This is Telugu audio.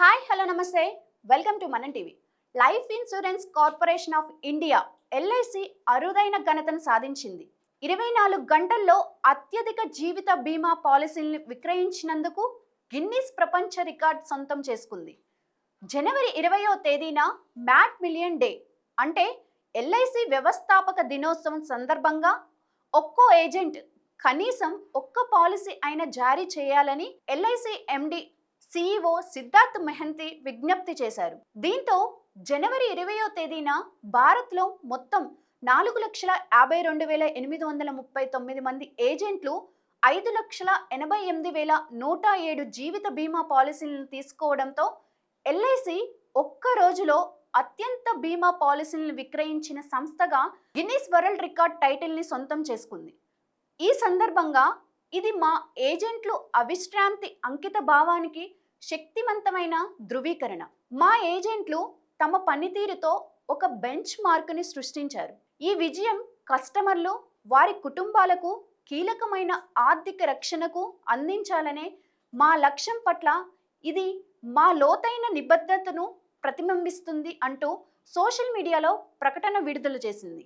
హాయ్ హలో నమస్తే. Welcome to Manam TV. Life insurance corporation of India LIC అరుదైన ఘనతను సాధించింది. ఇరవై నాలుగు గంటల్లో అత్యధిక జీవిత బీమా పాలసీలను విక్రయించినందుకు గిన్నీస్ ప్రపంచ రికార్డ్ సొంతం చేసుకుంది. జనవరి ఇరవయో తేదీన మ్యాట్ మిలియన్ డే అంటే ఎల్ఐసి వ్యవస్థాపక దినోత్సవం సందర్భంగా ఒక్కో ఏజెంట్ కనీసం ఒక్క పాలసీ అయినా జారీ చేయాలని LIC MD CEO Siddharth Mohanty విజ్ఞప్తి చేశారు. దీంతో జనవరి ఇరవయో తేదీన భారత్లో మొత్తం నాలుగు లక్షల యాభై రెండు వేల ఎనిమిది వందల ముప్పై తొమ్మిది మంది ఏజెంట్లు ఐదు లక్షల ఎనభై ఎనిమిది వేల నూట ఏడు జీవిత బీమా పాలసీలను తీసుకోవడంతో ఎల్ఐసి ఒక్క రోజులో అత్యంత బీమా పాలసీలను విక్రయించిన సంస్థగా గిన్నిస్ వరల్డ్ రికార్డ్ టైటిల్ని సొంతం చేసుకుంది. ఈ సందర్భంగా ఇది మా ఏజెంట్లు అవిశ్రాంతి అంకిత భావానికి శక్తివంతమైన ధృవీకరణ. మా ఏజెంట్లు తమ పనితీరుతో ఒక బెంచ్ మార్క్ని సృష్టించారు. ఈ విజయం కస్టమర్లు వారి కుటుంబాలకు కీలకమైన ఆర్థిక రక్షణకు అందించాలనే మా లక్ష్యం పట్ల ఇది మా లోతైన నిబద్ధతను ప్రతిబింబిస్తుంది అంటూ సోషల్ మీడియాలో ప్రకటన విడుదల చేసింది.